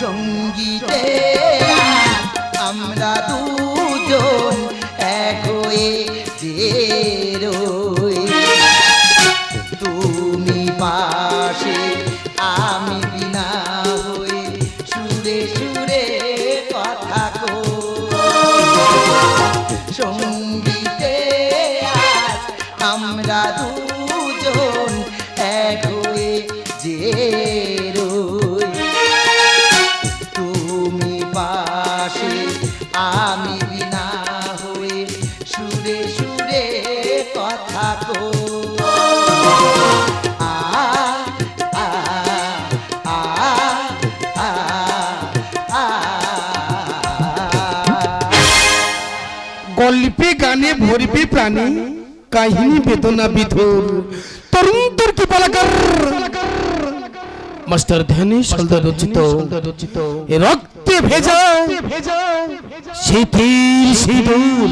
সঙ্গীতে আমরা দুজন গানে প্রাণী কাহিনী বেদনা বিধুর। তরুণ তোর কি পালাকার। মাস্টার ধ্যানী সলদা রচিত। রক্তে ভেজা, সেই তীর, সেই দূর।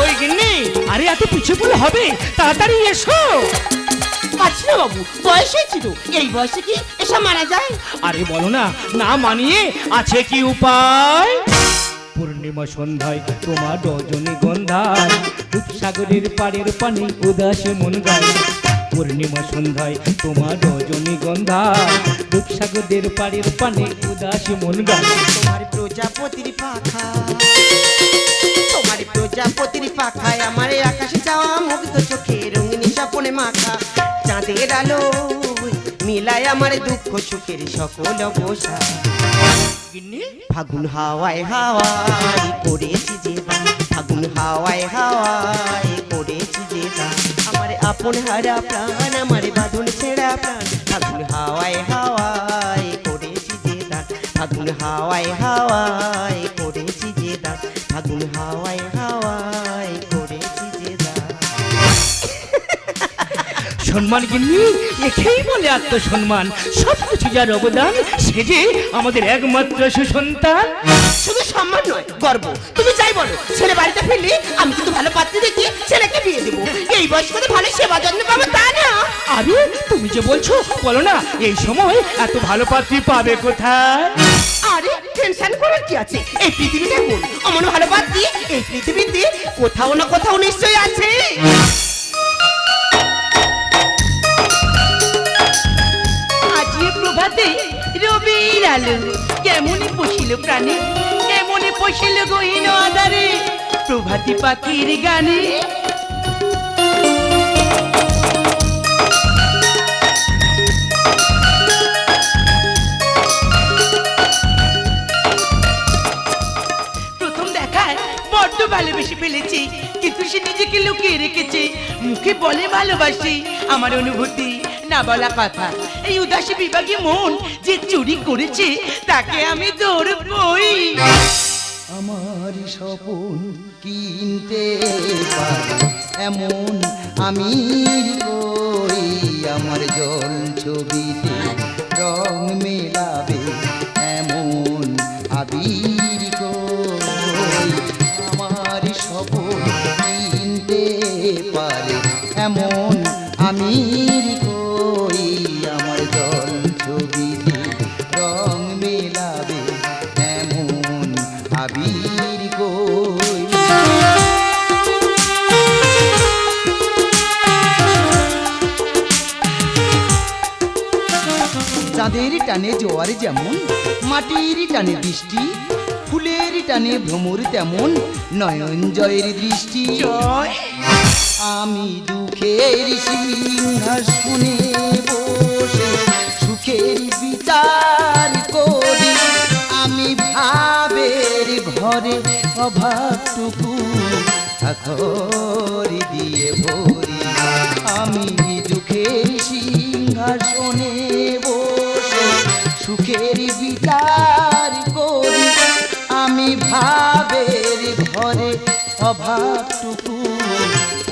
ওই গিন্নি, আরে এত হবে, তাড়াতাড়ি এসো। পারছি না বাবু বয়স হয়েছিল। এই বয়সে কি এসব মারা যায়? আরে বলো না না মানিয়ে আছে কি উপায়? পূর্ণিমা সন্ধ্যায় তোমার রজনী গন্ধায় রূপসাগরের পাড়ের পানি উদাস মন গায়। পূর্ণিমা সন্ধ্যায় তোমার রজনী গন্ধায় রূপসাগরের পাড়ের পানি উদাস মন গায়। তোমার প্রজাপতির পাখা তোমার প্রজাপতির পাখায় আমার আকাশে যাওয়া মুগ্ধ চোখে রঙিনী স্বপনে মাখা চাঁদের আলো মিলায় আমার দুঃখ সুখের সকল অবসা ফাগুন হাওয়ায় হাওয়ায় করেছি যে। ফাগুন হাওয়ায় হাওয়ায় করেছি যে। আমার আপন হারা প্রাণ আমার বাঁধন ছেঁড়া প্রাণ ফাগুন হাওয়ায় হাওয়ায় করেছি যে ফাগুন হাওয়ায় হাওয়ায় করেছি যে ফাগুন হাওয়ায় হাওয়ায় সম্মান গিন্নি একেই বলে আত্মসম্মান। সব কিছু যার অবদান সে যে আমাদের একমাত্র সুসন্তান। শুধু সম্মান নয় গর্ব। তুমি যাই বলো ছেলে বাড়িতে ফিরলে আমি কিন্তু ভালো পাত্রী দেখি ছেলেকে বিয়ে দেবো। এই বয়স করে ভালো সেবা যত্ন পাবো তা না। আরে তুমি যে বলছো বলো না এই সময় এত ভালো পাত্রী পাবে কোথায়? আরে টেনশন করার কি আছে? এই পৃথিবীটা কোন অমন ভালো পাত্রী এই পৃথিবীতে কোথাও না কোথাও নিশ্চয়ই আছে। আজিয়ে রবির আলো, কেমনে পশিল প্রাণে, কেমনে পশিল গহীন প্রভাতী পাখির গানে? ভালোবেসে ফেলেছি, কিন্তু সে নিজেকে লুকিয়ে রেখেছে, মুখে বলে ভালোবাসি আমার অনুভূতি। না বলা কথা। এই উদাসী বিভাগে মন যে চুরি করেছে, তাকে আমি ধরবই আমার স্বপন কিনতে পারে, এমন আমি কই। আমার জল ছবিতে রং মেলাবে, এমন আবির টানে জোয়ার যেমন মাটির টানে বৃষ্টি ফুলের টানে ভ্রমর তেমন নয়ন জয়ের দৃষ্টি। আমি দুঃখের সিংহাসনে বসে সুখের বিচার করি। আমি ভাবের ঘরে অভাবটুকু আখর দিয়ে ভরি। আমি দুঃখের সিংহাসনে বসে সুখের বিচার করি। আমি ভাবের ঘরে অভাবটুকু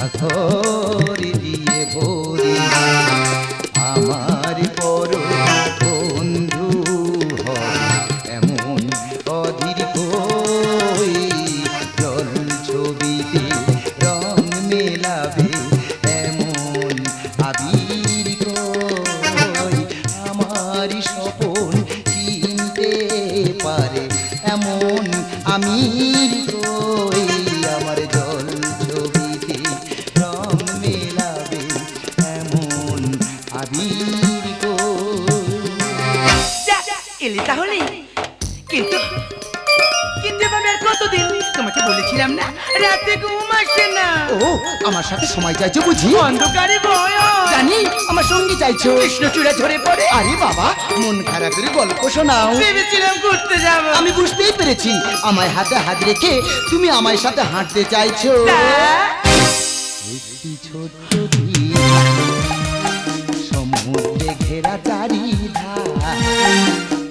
আখর দিয়ে ভরি। আমার বড় কই যা, এলে তাহলে। কিন্তু কিন্তু আর কতদিন? তোমাকে বলেছিলাম না রাতে ঘুম আসে না। ও আমার সাথে সময় চাইছো বুঝি? অন্ধকারে ভয় জানি আমার সঙ্গী চাইছো। কৃষ্ণচূড়া ঝরে পড়ে। আরে বাবা মন খারাপের গল্প শোনাও। ভেবেছিলাম ঘুরতে যাব। আমি বুঝতেই পেরেছি আমায় হাতে হাত রেখে তুমি আমার সাথে হাঁটতে চাইছো। একটি ছোট্ট চারিধার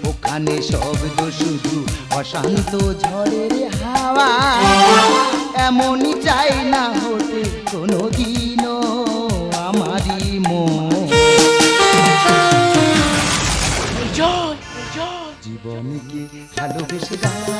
ওখানে শব্দ শুধু অশান্ত ঝড়ের হাওয়া। এমনই চাই না হতে কোনোদিনও আমারই মন। জীবনকে ভালোবেসে গানো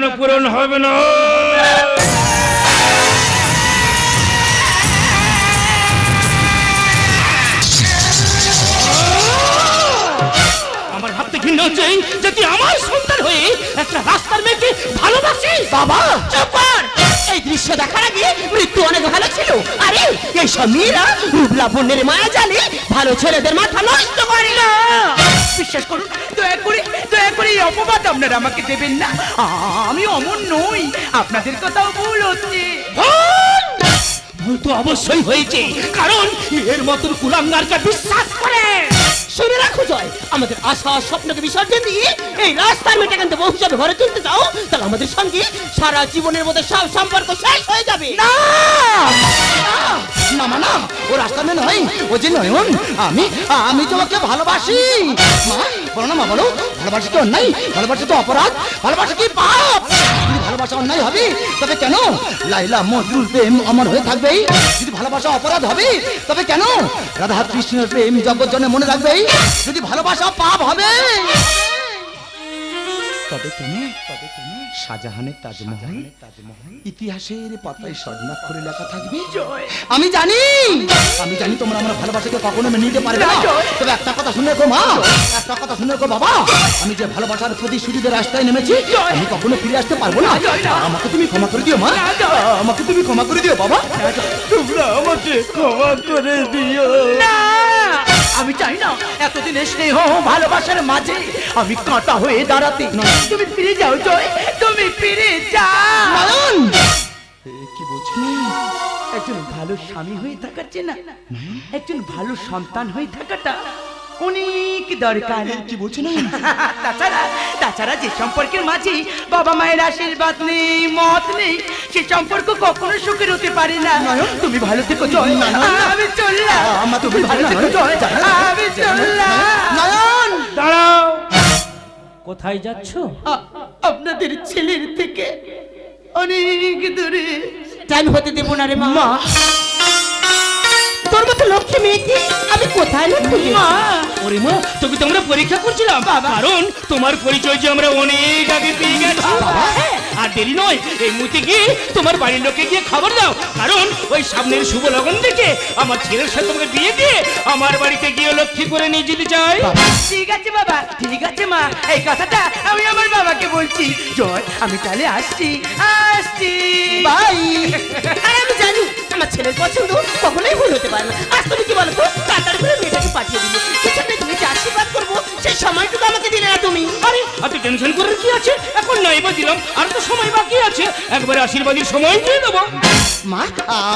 কখনো পূরণ হবে না। আমার ভাবতে ঘৃণা হচ্ছে যে তুই আমার সন্তান হয়ে একটা রাস্তার মেয়েকে ভালোবাসি বাবা চুপ এই দৃশ্য দেখার আগে মৃত্যু অনেক ভালো ছিল। আরে এই সব মেয়েরা রূপ লাবণ্যের মায়া জানে ভালো ছেলেদের মাথা নষ্ট করে না বিশ্বাস করুন, দয়া করে দয়া করে এই অপবাদ আপনারা আমাকে দেবেন না। আমি অমন নই, আপনাদের কথাও ভুল হচ্ছে। ভুল! তো অবশ্যই হয়েছে, কারণ এর মতন কুলাঙ্গারকে বিশ্বাস করে। শুনে রাখো জয়। আমাদের আশা স্বপ্নকে বিসর্জন দিয়ে এই রাস্তার মেয়েটা কিন্তু বহু হিসাবে ঘরে তুলতে চাও তাহলে আমাদের সঙ্গে সারা জীবনের মধ্যে সব সম্পর্ক শেষ হয়ে যাবে। না! না না ও রাস্তা মেয়ে নয় ও যে নয়ন আমি আমি তোমাকে ভালোবাসি। মা বলো না মা বলো ভালোবাসা কি অন্যায় ভালোবাসা তো অপরাধ ভালোবাসা কি পাপ? ভালোবাসা অন্যায় হবে? তবে কেন? লাইলা মজরুল প্রেম অমর হয়ে থাকবেই। যদি ভালোবাসা অপরাধ হবে, তবে কেন? রাধা কৃষ্ণের প্রেম জগৎ জনে মনে রাখবেই। যদি ভালোবাসা পাপ হবে তবে কেন? তবে কেন? শাহজাহানের তাজমহল? তাজমহল? ইতিহাসের পাতায় স্বর্ণাক্ষরে লেখা থাকবে। আমি জানি! আমি জানি তোমরা আমার ভালোবাসাকে কখনো মেনে নিতে পারবে না। তবে একটা কথা শুনে গো মা। একটা কথা শুনে গো বাবা। আমি যে ভালোবাসার প্রতিশ্রুতিদের রাস্তায় নেমেছি আমি কখনো ফিরে আসতে পারব না। আমাকে তুমি ক্ষমা করে দিও মা। আমাকে তুমি ক্ষমা করে দিও বাবা। তোমরা আমাকে ক্ষমা করে দিও। না! আমি চাই না এতদিন স্নেহ ভালোবাসার মাঝে আমি কাঁটা হয়ে দাঁড়াতে। তুমি ফিরে যাও জয় তুমি ফিরে যাও কি বলছি? একজন ভালো স্বামী হয়ে থাকার চেয়ে না একজন ভালো সন্তান হয়ে থাকাটা অনেক দরকার। কি বলছি না তাছাড়া তাছাড়া যে সম্পর্কের মাঝে বাবা মায়ের আশীর্বাদ নেই মত নেই সে সম্পর্ক কখনো সুখের হতে পারে না। তুমি ভালো থেকো জয়। আমি চললাম। আমার তো তুমি ভালো থেকো জয়। আমি চললাম। নয়ন! দাঁড়াও। কোথায় যাচ্ছ? আপনাদের ছেলের থেকে অনেক দূরে। টাইম হতে দেবো না রে মা তোর মতো লক্ষ্মী মেয়েকে আমি কোথায় না খুঁজে মা ওরে মা তোকে তো আমরা পরীক্ষা করছিলাম। কারণ তোমার পরিচয় যে আমরা অনেক আগে পেয়ে গেছি। আর দেরি নয় এই মুহূর্তে গিয়ে তোমার বাড়ির লোকে গিয়ে খবর দাও। কারণ ওই সামনের শুভ লগন থেকে আমার ছেলের সাথে তোমাকে বিয়ে দিয়ে আমার বাড়িতে গিয়ে লক্ষ্মী করে নিয়ে যেতে চাই। ঠিক আছে বাবা। ঠিক আছে মা। এই কথাটা আমি আমার বাবাকে বলছি। জয় আমি তাহলে আসছি। আসছি। ছেলের পছন্দ কখনোই ভুল হতে পারে না। আজ তুমি কি বলতো? তাড়াতাড়ি করে মেয়েটাকে পাঠিয়ে দিলে সেখানে তুমি যে আশীর্বাদ করব, সেই সময়টুকু আমাকে দিলে না তুমি। আরে এত টেনশন করার কি আছে? এখন না এবার দিলাম আর তো সময় বাকি আছে। একবারে আশীর্বাদের সময় দিয়ে দেবো। মা,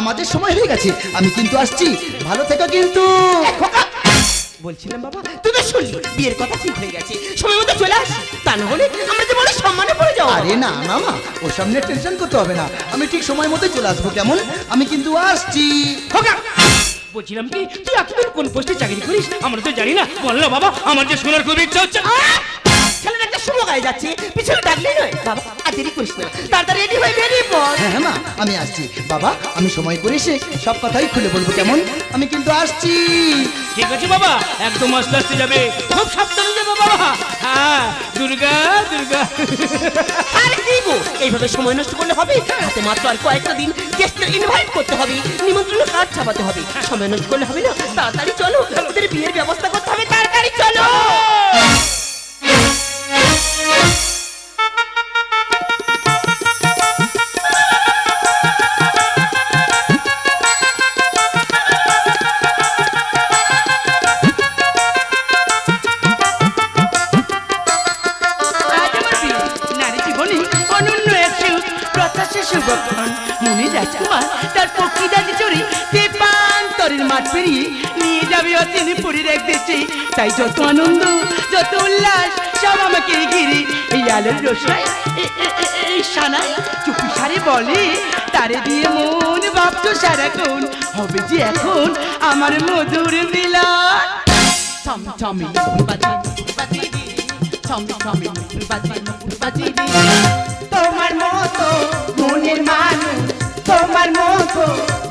আমাদের সময় হয়ে গেছে। আমি কিন্তু আসছি। ভালো থেকো কিন্তু। বলছিলাম বাবা তুই তো শুনলি বিয়ের কথা ঠিক হয়ে গেছে সময় মতো চলে আস। তা না হলে আমরা যে বড় সম্মানে পড়ে যাব। আরে না না মা ও সামনে টেনশন করতে হবে না। আমি ঠিক সময় মতো চলে আসব কেমন? আমি কিন্তু আসছি। খোকা বলছিলাম কি তুই এতদিন কোন পোস্টে চাকরি করিস আমরা তো জানি না। বলল বাবা আমার যে শোনার খুব ইচ্ছা হচ্ছে। শুভ গায়ে যাচ্ছে পিছনে ডাকলেই নয়। বাবা আর দেরি করিস না তাড়াতাড়ি রেডি হয়ে বেরিয়ে পড়। হ্যাঁ হ্যাঁ মা আমি আসছি। বাবা আমি সময় করে এসে সব কথাই খুলে বলব কেমন? আমি কিন্তু আসছি। ঠিক আছে বাবা একদম আস্তে আস্তে যাবে। খুব সাবধানে যাবে বাবা। হ্যাঁ দুর্গা দুর্গা। আরে কি গো এইভাবে সময় নষ্ট করলে হবে? হাতে মাত্র আর কয়েকটা দিন গেস্টদের ইনভাইট করতে হবে নিমন্ত্রণ কার্ড ছাপাতে হবে। সময় নষ্ট করলে হবে না? তাড়াতাড়ি চলো ওদের বিয়ের ব্যবস্থা করতে হবে তাড়াতাড়ি চলো! তাই যত আনন্দ, যত উল্লাস, সব আমাকে ঘিরে। এই আলোর রোশনায় এই চুপি সারে বলে, তারে দিয়ে মন ভাবতো সারাক্ষণ, হবে যে এখন আমার মধুর মিলন। বাজি তোমার মতো মনের মানুষ, তোমার মতো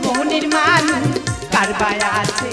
মনের মানুষ কারবায় আছে?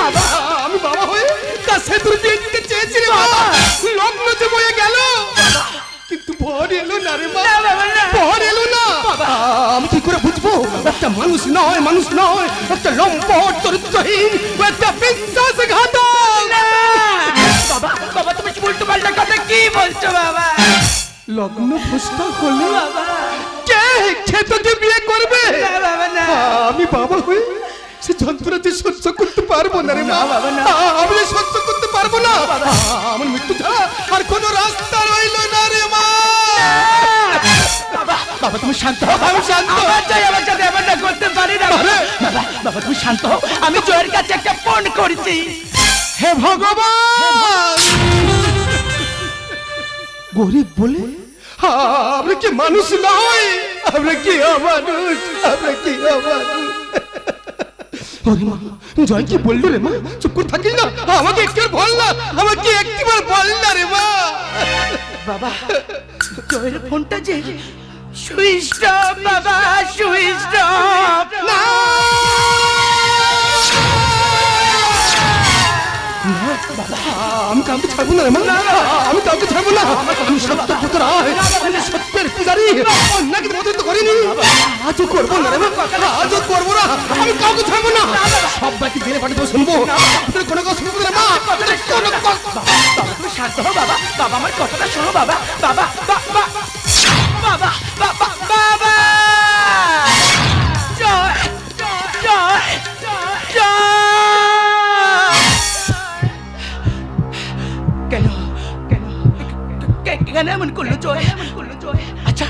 বাবা আমি বাবা হয়ে তার সেতুর বিয়ে দিতে চেয়েছি রে বাবা। লগ্ন যে বয়ে গেল। কিন্তু ভর এলো না রে মা। ভর এলো না। আমি কি করে বুঝব? একটা মানুষ নয় মানুষ নয় একটা লম্পট চরিত্রহীন একটা বিশ্বাসঘাতক বাবা বাবা তুমি উল্টো পাল্টা কথা কি বলছো বাবা? লগ্ন পুষ্ট হলে বাবা। কে কে বিয়ে করবে? আমি বাবা হয়ে যন্ত্রণা যে সহ্য করতে পারব না রে মা। না। আমি সহ্য করতে পারব না। আমার মৃত্যু ছাড়া আর কোনো রাস্তা রইল না রে মা। বাবা তুমি শান্ত হও। আমি শান্ত। আমার চাই আমার সাথে এমনটা করতে পারি না। বাবা বাবা বাবা তুমি শান্ত হও। আমি জয়ের কাছে একটা ফোন করেছি। হে ভগবান! গরিব বলে? আমরা কি মানুষ নয় আমরা কি অমানুষ? আমরা কি অমানুষ? ওরে মা জয় কি বলল রে মা? চুপ করে থাকিস না। আমাকে একটু বল না আমাকে একটিবার বল না রে মা। বাবা জয়ের ফোনটা যে সুইচ অফ বাবা সুইচ অফ। না। আমি কাউকে ছাড়বো না মা। আমি কাউকে ছাড়বো না। আমি সত্য পুত্র আমি সত্যের পূজারি অন্যকে মতো তো করব না রে করব না। কাউকে ছাড়বো না। সবাইকে জেলে পাঠিয়ে শুনব। কোনো বাবা বাবা আমার কথাটা শোনো, বাবা। বাবা বাবা জয় জয় জয় কেন কেন এমন করল জয়। এমন করল জয় আচ্ছা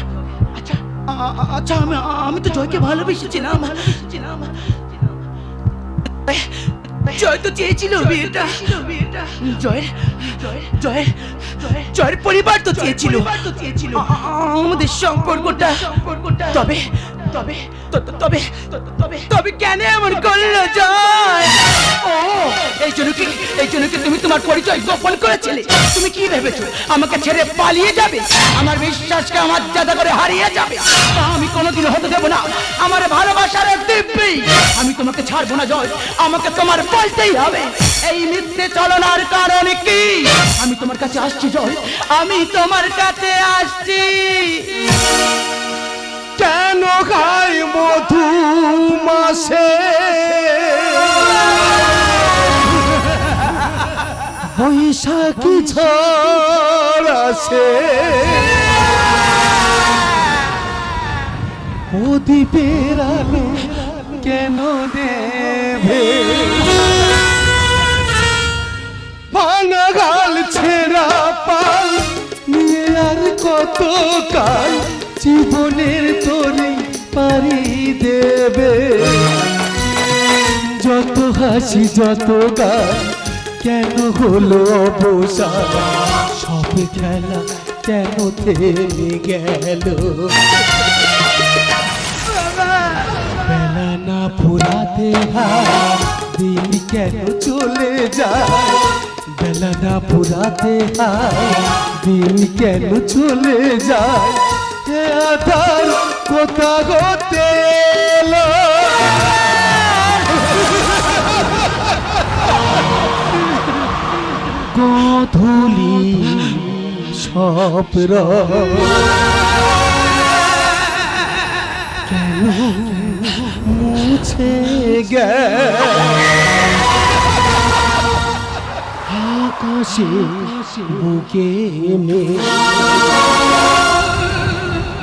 আচ্ছা আচ্ছা আমি আমি তো জয়কে ভালোবেসেছিলাম। ভালোবেসেছিলাম জয় তো চেয়েছিল বিয়েটা। জয়ের জয়ের জয়ের পরিবার তো চেয়েছিল। আমাদের সম্পর্কটা। আমাদের সম্পর্কটা। তবে তবে তবে তবে তবে কেন এমন করল জয়? ও, এই জন্য কি, এই জন্য কি তুমি তোমার পরিচয় গোপন করেছিলে? তুমি কি ভেবেছো? আমাকে ছেড়ে পালিয়ে যাবে? আমার বিশ্বাসকে আমার জাদা করে হারিয়ে যাবে? তা আমি কোনোদিন হতে দেবো না। আমার ভালোবাসার দিব্যি। আমি তোমাকে ছাড়বো না, জয়। আমাকে তোমার বলতেই হবে। এই মিথ্যে চলনার কারণ কি? আমি তোমার কাছে আসছি, জয়। আমি তোমার কাছে আসছি। কেন খাই মধু মাসে বৈশাখী ঝড় আসে। প্রদীপের আলো কেন দেবে ভাঙা গাল ছেঁড়া পাল নিয়ে কত কাল জীবনের তোরে পারি দেবে। যত হাসি, যত গান, কেন হলো অবসান সব খেলা কেন থেমে গেল? বেলা না ফুরাতে দিন কেন চলে যায়? বেলা না ফুরাতে দিন কেন চলে যায়? আধার কোথা গোতে এলো। গধূলি স্বপ্ন। কেন মুছে গে? বুকে মে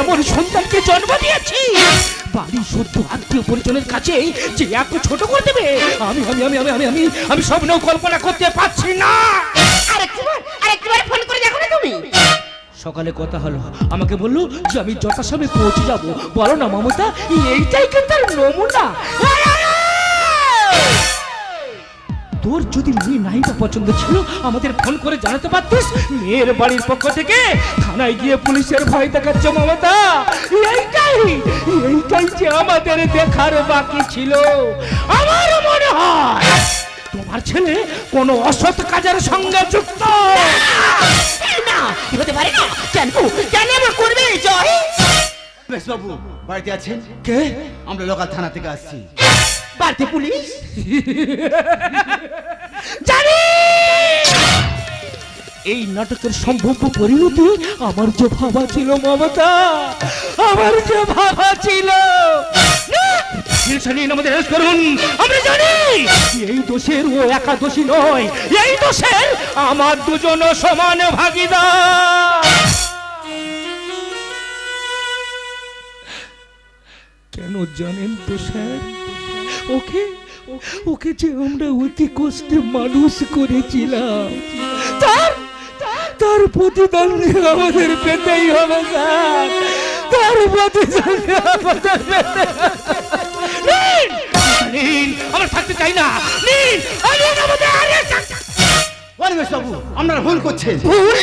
এমন সন্তানকে জন্ম দিয়েছি। বাড়ি শুদ্ধ আত্মীয় পরিজনের কাছে যে এত ছোট করে দেবে আমি আমি আমি আমি আমি আমি আমি স্বপ্নেও কল্পনা করতে পারছি না। আরেকবার আরেকবার ফোন করে দেখো না তুমি। সকালে কথা হলো। আমাকে বলল যে আমি যথাসময়ে পৌঁছে যাব। বলো না মমতা এইটাই কিন্তু নমুনা। তোর যদি মেয়ে নাই বা পছন্দ ছিল আমাদের ফোন করে জানাতে পারতিস? মেয়ের বাড়ির পক্ষ থেকে থানায় গিয়ে পুলিশের ভয় দেখাচ্ছে মমতা। এইটাই এইটাই যে আমাদের দেখার বাকি ছিল। আমার মনে হয় তোমার ছেলে কোনো অসৎ কাজের সঙ্গে যুক্ত। না হতে পারে না। কেন? কেন এমন করবে জয়? বাবু বাড়িতে আছেন? কে? আমরা লোকাল থানা থেকে আসছি। বাড়িতে পুলিশ জানি! এই নাটকের সম্ভাব্য পরিণতি আমার যে ভাবা ছিল মমতা আমার যে ভাবা ছিল। আমাদের arrest করুন। আমরা জানি! এই দোষের ও একা দোষী নয় এই দোষের আমার দুজন সমান ভাগিদার। কেন জানেন তো স্যার? ওকে ওকে যে আমরা অতি কষ্টে মানুষ করেছিলাম, তার তার প্রতিদান আমাদের পেতেই হবে, স্যার। তার প্রতিদান আমাদের! আমরা থাকতে চাই না। নিন আমাদের অনিমেষ বাবু আপনারা ভুল করছেন ভুল?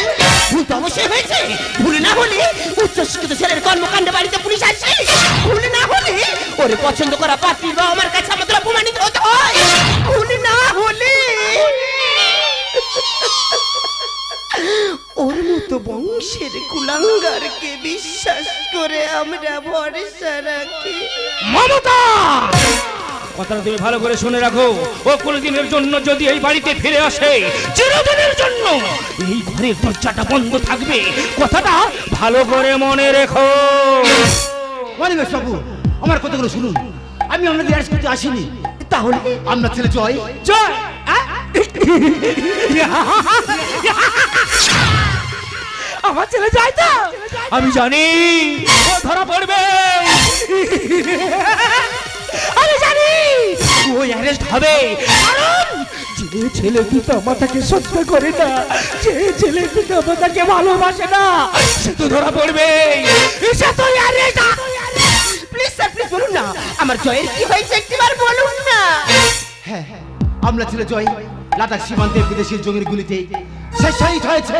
ভুল তো অবশ্যই হয়েছে। ভুল না হলে উচ্চশিক্ষিত ছেলের কর্মকাণ্ডে বাড়িতে পুলিশ আসে। ভুল না হলে ওরে পছন্দ করা পাত্রীর বা আমার কাছে আমাদের অপমানিত হতে হয়। ভুল না হলে ওর মতো বংশের কুলাঙ্গারকে বিশ্বাস করে আমরা ভরসা রাখি। মমতা! কথাটা তুমি ভালো করে শুনে রাখো। ও কোনদিনের জন্য যদি এই বাড়িতে ফিরে আসে চিরদিনের জন্য এই ঘরের দরজাটা বন্ধ থাকবে। কথাটা ভালো করে মনে রেখো। বাবু আমার কথাগুলো শুনুন। আমি আপনাদের অ্যারেস্ট করতে আসিনি। তাহলে আপনার ছেলে জয়। জয়? আমার ছেলে যায় তো! আমি জানি ও ধরা পড়বে। আমি জানি! ও অ্যারেস্ট হবে। কারণ যে ছেলে পিতা মাতাকে সত্য করে না যে ছেলে পিতা মাতাকে ভালোবাসে না সে তো ধরা পড়বে সে তো অ্যারেস্ট প্লিজ স্যার প্লিজ বলুন না আমার জয়ের কি হয়েছে একটিবার বলুন না। হ্যাঁ আমরা ছিল জয় লাদাখ সীমান্তে বিদেশি জঙ্গির গুলিতে। সে শহীদ হয়েছে।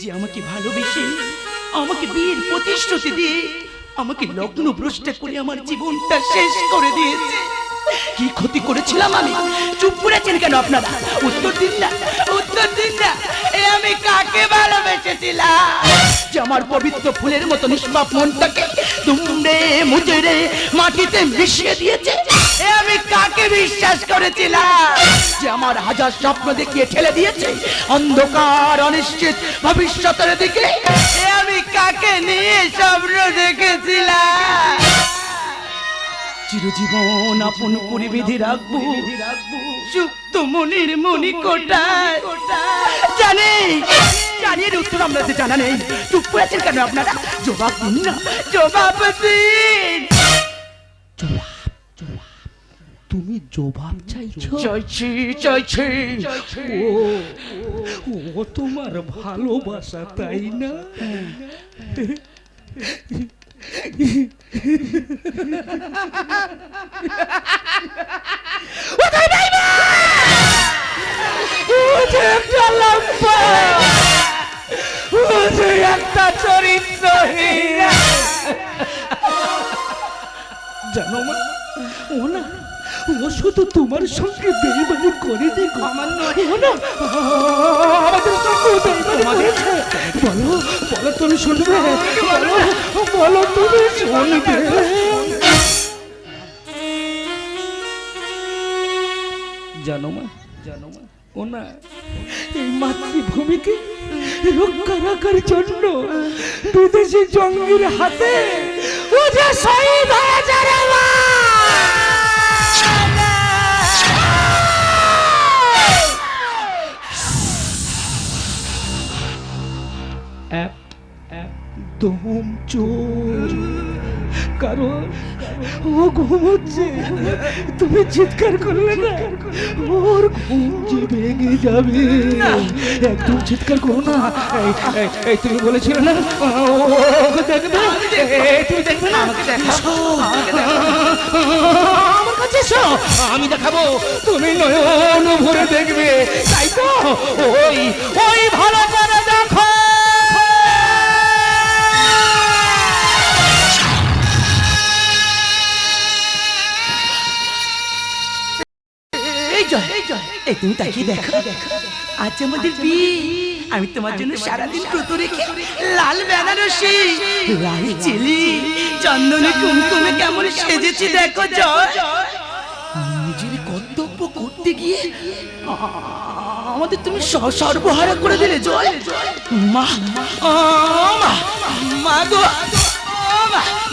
যে আমাকে ভালোবেসে, আমাকে বিয়ের প্রতিশ্রুতি দিয়ে, আমাকে লগ্ন ভ্রষ্ট করে আমার জীবনটা শেষ করে দিয়েছে। কি ক্ষতি করেছিলাম আমি? চুপ করেছেন কেন আপনারা? উত্তর দিন না, উত্তর দিন না। এ আমি কাকে ভালোবেসেছিলাম? যে আমার পবিত্র ফুলের মতো নিষ্পাপ মনটাকে দুমড়ে মুচড়ে মাটিতে মিশিয়ে দিয়েছে। এ আমি কাকে বিশ্বাস করেছিলাম? যে আমার হাজার স্বপ্ন দেখিয়ে ঠেলে দিয়েছে। অন্ধকার, অনিশ্চিত ভবিষ্যতের দিকে। এ আমি কাকে নিয়ে স্বপ্ন দেখেছিলাম? চিরজীবন আপন করে বেঁধে রাখব। সুপ্ত মনের মনি কোটায় জানি? জানি এর উত্তর আপনাদের জানা নেই। চুপ করেছেন কেন আপনারা? জবাব দিন না। জবাব দিন। তুমি জবাব চাইছো? চাইছি চাইছি ও ও তোমার ভালোবাসা তাই না? ও যে একটা লম্বা যে একটা চরিত্রহীন জানো মা ও না ও শুধু তোমার সঙ্গে বেইমানি করে বলো বলো তুমি শুনবে? বলো বলো তুমি শুনবে? জানো মা জানো মা ও না এই মাতৃভূমিকে রক্ষা রাখার জন্য বিদেশি জঙ্গির হাতে ও যে শহীদ ও ঘুমোচ্ছে। তুমি চিৎকার করলে না? ওর ঘুম যে ভেঙে যাবে। একদম চিৎকার করো না। এই, তুমি বলেছিলে না? ওকে দেখবে এই, তুমি দেখবে না। আমার কাছে এসো। আমি দেখাবো। তুমি নয়ন ভরে দেখবে। তাই তো? ওই ওই ভালো করে এই তুমি তাকিয়ে দেখো। আজ আমাদের বিয়ে। আমি তোমার জন্য সারাদিন ব্রত রেখে লাল বেনারসি লাল চিলি চন্দনে কুমকুমে কেমন সেজেছি দেখো জয়। নিজের কর্তব্য করতে গিয়ে আমাদের তুমি সর্বহারা করে দিলে জয়। মা মা মা গো।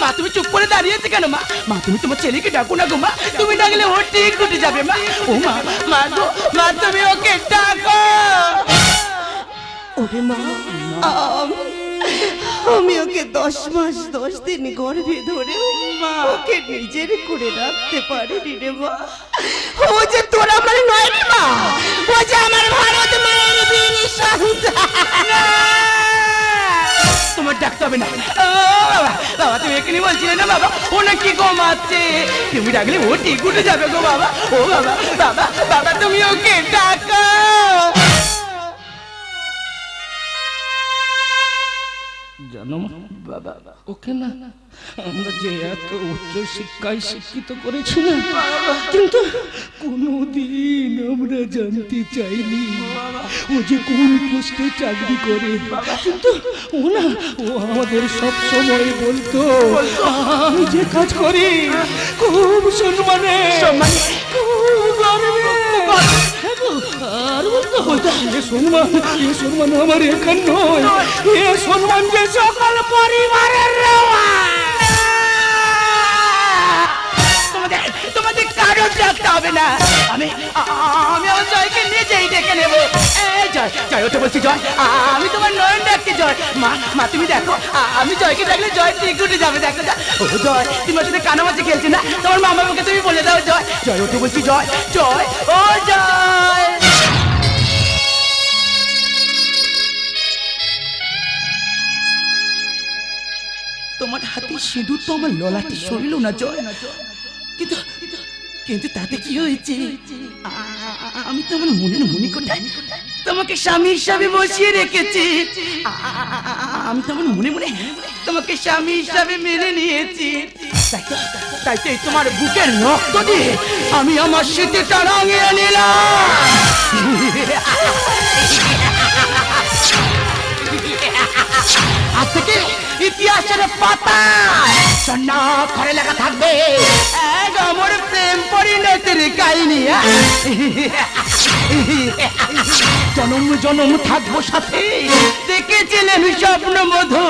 মা, তুমি চুপ করে দাঁড়িয়েছে কেন মা? মা তুমি তোমার ছেলেকে ডাকো না গো মা। তুমি ডাকলে ও ঠিক উঠে যাবে মা। ও মা মা গো মা তুমি ওকে ডাকো। ওরে মা আমি ওকে দশ মাস দশ দিন গর্ভে ধরে মা ওকে নিজের করে রাখতে পারিনি রে মা। ও যে তোর আমার নয় মা ও যে আমার ভারত মায়ের বীর সন্তান তোমার ডাকতে হবে না। বাবা, তুমি এখানে বলছিলে না, বাবা? ও নাকি ঘুমাচ্ছে? তুমি ডাকলে ও ঠিক উঠে যাবে গো, বাবা। ও, বাবা বাবা বাবা, তুমি ওকে ডাকো। জানো ওকে না আমরা যে এত উচ্চ শিক্ষায় শিক্ষিত করেছি না, কিন্তু কোনোদিন আমরা জানতে চাইনি ও যে কোন পোস্টে চাকরি করে। কিন্তু ও না, ও আমাদের সব সময় বলতো, আমি যে কাজ করি, খুব সম্মানে। খুব সম্মান, এ সম্মান আমার এখান নয়। এ সম্মান যে সকল পরিবারের তোমাদের তোমাদের কারণ রাখতে হবে না। আমি আমি আমার জয়কে নিজেই ডেকে নেব। জয় জয়, ওঠে বলছি জয়। আমি তোমার নয়ন ডাকছি জয়। মা মা, তুমি দেখো। আমি জয়কে দেখলে জয় উঠে যাবে, দেখো ও জয়, তুমি ওর সাথে কানামাছি খেলছে না? তোমার মামা তুমি বলে দাও, জয়। জয়, ওঠে বলছি জয় জয়, ও জয়। তোমার হাতে সিঁদুর তো আমার ললাটে সরিল না জয়। কিন্তু কিন্তু তাতে কি হয়েছে? আমি তো আমার মনের মনে কোটায় তোমাকে স্বামী হিসাবে বসিয়ে রেখেছি। আমি তো আমার মনে মনে তোমাকে স্বামী হিসাবে মেনে নিয়েছি। তাই তো তোমার বুকের রক্ত দিয়ে আমি আমার স্মৃতিটা রাঙিয়ে নিলাম। আজ থেকে ইতিহাসের পাতা করে লেখা থাকবে। এক অমর প্রেম পরিণতির কাহিনী জনম জনম থাকব সাথে। দেখেছিলেন স্বপ্ন মধু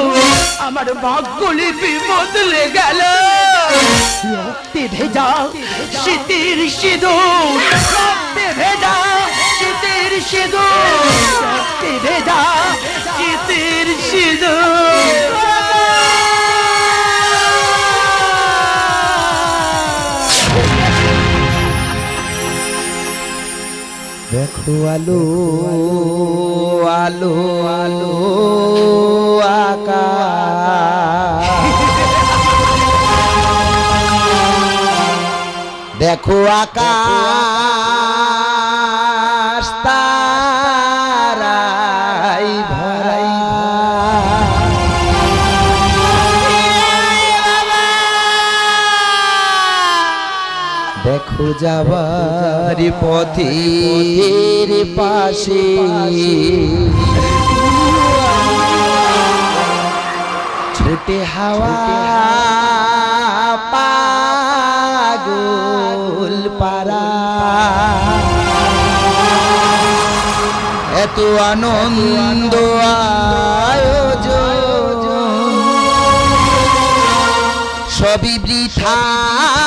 আমার ভাগ্যলি বদলে গেল। রক্তে ভেজা শীতের সিঁদুর। রক্তে ভেজা শীতের সিঁদুর। রক্তে ভেজা শীতের দেখো আলো আলো আলো আকাশ। দেখো আকাশ। যাবার পথের পাশে। ছোটে হাওয়া পাগল পারা এত আনন্দ আয়োজন। সবই বৃথায়